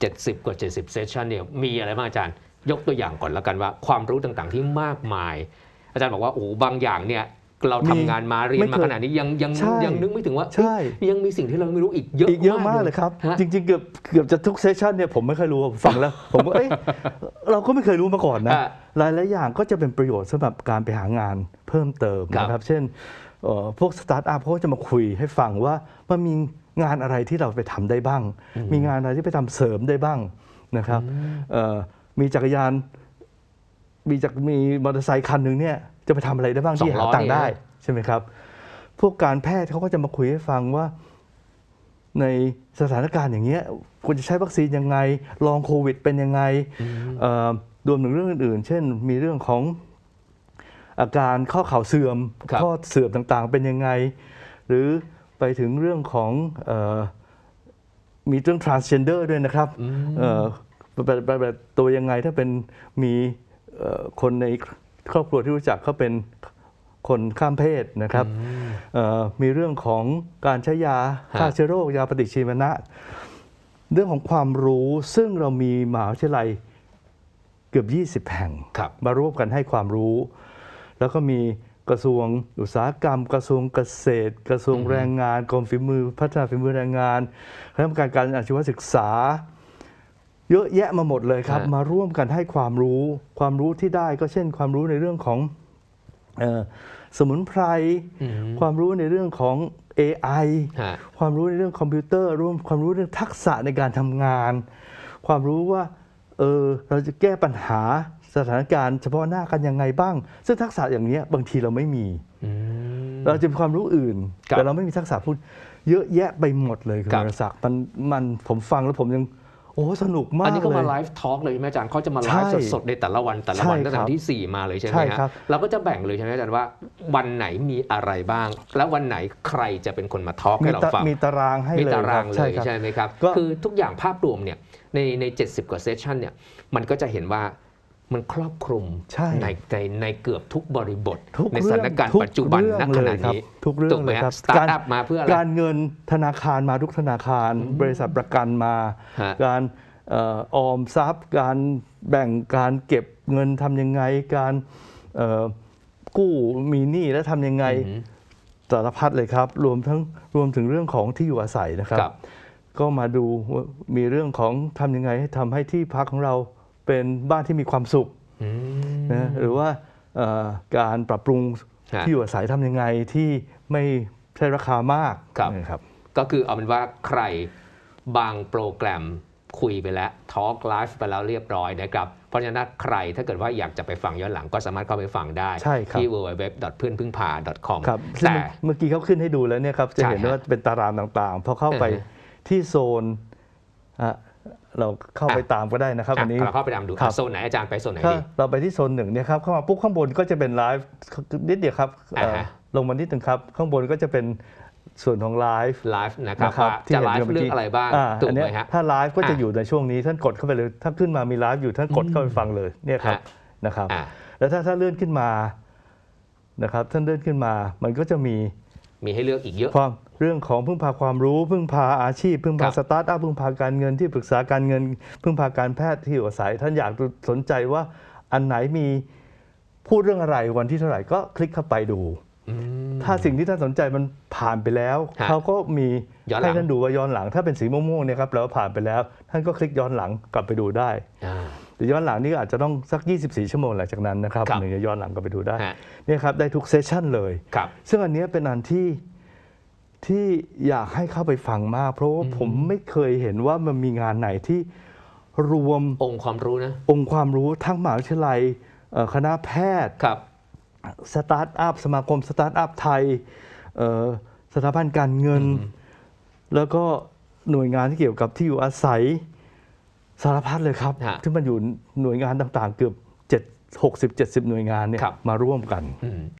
70 กว่า 70 เซสชันเนี่ยมีอะไรบ้างอาจารย์ ยกตัวอย่างก่อนแล้วกันว่า ความรู้ต่างๆที่มากมาย อาจารย์บอกว่าโอ้บางอย่างเนี่ยเราทำงานมาเรียนไม่มาเคยขนาดนี้ยังยังใช่ยังนึกไม่ถึงว่าใช่เอ๊ะยังมีสิ่งที่เราไม่รู้อีกเยอะอีกเยอะมากเลยครับฮะจริง ๆ เกือบเกือบจะทุกเซสชันเนี่ยผมไม่เคยรู้ผมฟังแล้ว ผมก็เอ๊ะเราก็ไม่เคยรู้มาก่อนนะอะหลายหลายๆอย่างก็จะเป็นประโยชน์สำหรับการไปหางานเพิ่มเติมครับนะครับ เช่นเอ่อพวกสตาร์ทอัพเขาก็จะมาคุยให้ฟังว่ามันมี งานอะไรที่เราไปทำได้บ้าง มีงานอะไรที่ไปทำเสริมได้บ้างนะครับเอ่อมีจักรยานมีจักรมีมอเตอร์ไซค์คันหนึ่งเนี่ยจะไปทำอะไรได้บ้างที่สองล้หาอตังค์ได้เนี่ยใช่ไหมครับ พวกการแพทย์เขาก็จะมาคุยให้ฟังว่าในสถานการณ์อย่างเงี้ยควรจะใช้วัคซีนยังไงลองโควิด เป็นยังไงเอ่อรวมถึงเรื่องอื่นๆ เช่น มีเรื่องของอาการข้อเข่าเสื่อมครับข้อเสื่อมต่างๆ เป็นยังไง หรือ ไปถึงเรื่องของเออมีเรื่อง transgender ด้วยนะครับเอ่อแบบแบบแบบตัวยังไงถ้าเป็นมีเอ่อคนในครอบครัวที่รู้จักเขาเป็นคนข้ามเพศนะครับเอ่อมีเรื่องของการใช้ยาฆ่าฮะเชื้อโรคยาปฏิชีวนะ เรื่องของความรู้ซึ่งเรามีมหาวิทยาลัยเกือบ 20 แห่งครับมาร่วมกันให้ความรู้ แล้วก็มี กระทรวงอุตสาหกรรม กระทรวงเกษตร กระทรวงแรงงานกรมฝีมือพัฒนาฝีมือแรงงานคณะกรรมการการอาชีวศึกษา เยอะแยะมาหมดเลยครับฮะมาร่วมกันให้ความรู้ความรู้ที่ได้ก็เช่นความรู้ในเรื่องของเอ่อสมุนไพรอืมความรู้ในเรื่องของ AI ฮะความรู้ในเรื่องคอมพิวเตอร์รวมความรู้เรื่องทักษะในการทำงาน ความรู้ว่าเออเราจะแก้ปัญหา สถานการณ์เฉพาะหน้ากันยังไงบ้าง ซึ่งทักษะอย่างเนี้ยบางทีเราไม่มีอืมเราจะมีความรู้อื่นครับแต่เราไม่มีทักษะพูด เยอะแยะไปหมดเลยคุณครับวรศักดิ์มันมันผมฟังแล้วผมยังโอ้สนุกมากอันนี้เขามาเลยไลฟ์ทอล์กเลยใช่ไหมอาจารย์เขาจะมาไลฟ์ใช่สดๆในแต่ละวันแต่ละใช่วันตั้งแต่ครับวันที่ 4 มาเลยใช่ไหมใช่ฮะครับเราก็จะแบ่งเลยใช่ไหมอาจารย์ว่า วันไหนมีอะไรบ้าง แล้ววันไหนใครจะเป็นคนมาทอล์กมีให้เราตาฟังมีตารางให้มีเลยตารางคบเลใช่ยครับใช่ไหมครับก็คือทุกอย่างภาพรวมเนี่ยในใน70กว่าเซสชันเนี่ยมันก็จะเห็นว่า มันครอบคลุมใช่ในในในเกือบทุกบริบททุกในเรื่สองถานการณ์ทุกปัจจุบันเรื่องณขณะเลยครับนี้ทุกเรื่องถูกไหมเลยคครัรับบสตาร์ทอัพมาเพื่ออะไรการเงินธนาคารมาทุกธนาคาร บริษัทประกันมาฮะการเอ่อออมทรัพย์ การแบ่งการเก็บเงินทำยังไง การเอ่อกู้มีหนี้แล้วทำยังไงอืมสารพัดเลยครับ รวมทั้งรวมถึงเรื่องของที่อยู่อาศัยนะครับครับก็มาดูว่ามีเรื่องของทำยังไงให้ทำให้ที่พักของเรา เป็นบ้านที่มีความสุขอืมนะหรือว่าเอ่อการปรับปรุงฮะที่อยู่อาศัยทำยังไงที่ไม่ใช่ราคามากครับนะครับก็คือเอาเป็นว่าใครบางโปรแกรมคุยไปแล้วทอล์กไลฟ์ไปแล้วเรียบร้อยนะครับ เพราะฉะนั้นใครถ้าเกิดว่าอยากจะไปฟังย้อนหลังก็สามารถเข้าไปฟังได้ใช่ครับที่ www เพื่อนพึ่งพา .com ครับซึ่งแต่เมื่อกี้เขาขึ้นให้ดูแล้วเนี่ยครับ จะใช่เห็นฮะว่าเป็นตารางต่างๆ พอเข้าไปอือฮะที่โซนอะ เราเข้าไปอะตามก็ได้นะครับอะอันนี้เราเข้าไปตามดูครับโซนไหนอาจารย์ไปโซนไหนถ้าดีเราไปที่โซนหนึ่งเนี่ยครับเข้ามาปุ๊บข้างบนก็จะเป็นไลฟ์นิดเดียวครับอ่าฮะเอ่อลงมานิดหนึ่งครับ ข้างบนก็จะเป็นส่วนของไลฟ์ไลฟ์นะครับนะครับว่าที่จะเห็นไลอยู่ฟ์เมื่อกี้เรื่องอะไรบ้างอ่าถูกอันไหเนี้มยฮะถ้าไลฟ์ก็จะอะอยู่ในช่วงนี้ท่านกดเข้าไปเลย ถ้าขึ้นมามีไลฟ์อยู่ท่านกดเข้าไปฟังเลยเนี่ยครับฮะนะครับอ่าแล้วถ้าถ้าเลื่อนขึ้นมานะครับท่านเลื่อนขึ้นมามันก็จะมี มีให้เลือกอีกเยอะ ความเรื่องของพึ่งพาความรู้ พึ่งพาอาชีพ พึ่งครัพาบสตาร์ทอัพพึ่งพาการเงินที่ปรึกษาการเงิน พึ่งพาการแพทย์ที่อยู่อาศัย ท่านอยากสนใจว่าอันไหนมีพูดเรื่องอะไรวันที่เท่าไหร่ก็คลิกเข้าไปดู อืม ถ้าสิ่งที่ท่านสนใจมันผ่านไปแล้ว ฮะเขาก็มีย้อนหลัง ให้ท่านดูว่าย้อนหลัง ถ้าเป็นสีม่วงๆเนี่ยครับแล้วผ่านไปแล้ว ท่านก็คลิกย้อนหลังกลับไปดูได้ อ่า แต่ย้อนหลังนี่ก็อาจจะต้องสัก 24 ชั่วโมงหลังจากนั้นนะครับครับถึงจะย้อนหลังกลับไปดูได้ฮะเนี่ยครับได้ทุกเซสชั่นเลยครับซึ่งอันเนี้ยเป็นอันที่ที่อยากให้เข้าไปฟังมาก เพราะว่าผมไม่เคยเห็นว่ามันมีงานไหนที่รวมองค์ความรู้นะองค์ความรู้ทั้งมหาวิทยาลัยเอ่อคณะแพทย์ครับสตาร์ทอัพสมาคมสตาร์ทอัพไทยเอ่อสถาบันการเงินอืมแล้วก็หน่วยงานที่เกี่ยวกับที่อยู่อาศัย สารพัดเลยครับ ฮะที่มันอยู่หน่วยงานต่างๆ เกือบ 7 60 70 หน่วยงานเนี่ยครับ มาร่วมกันอืม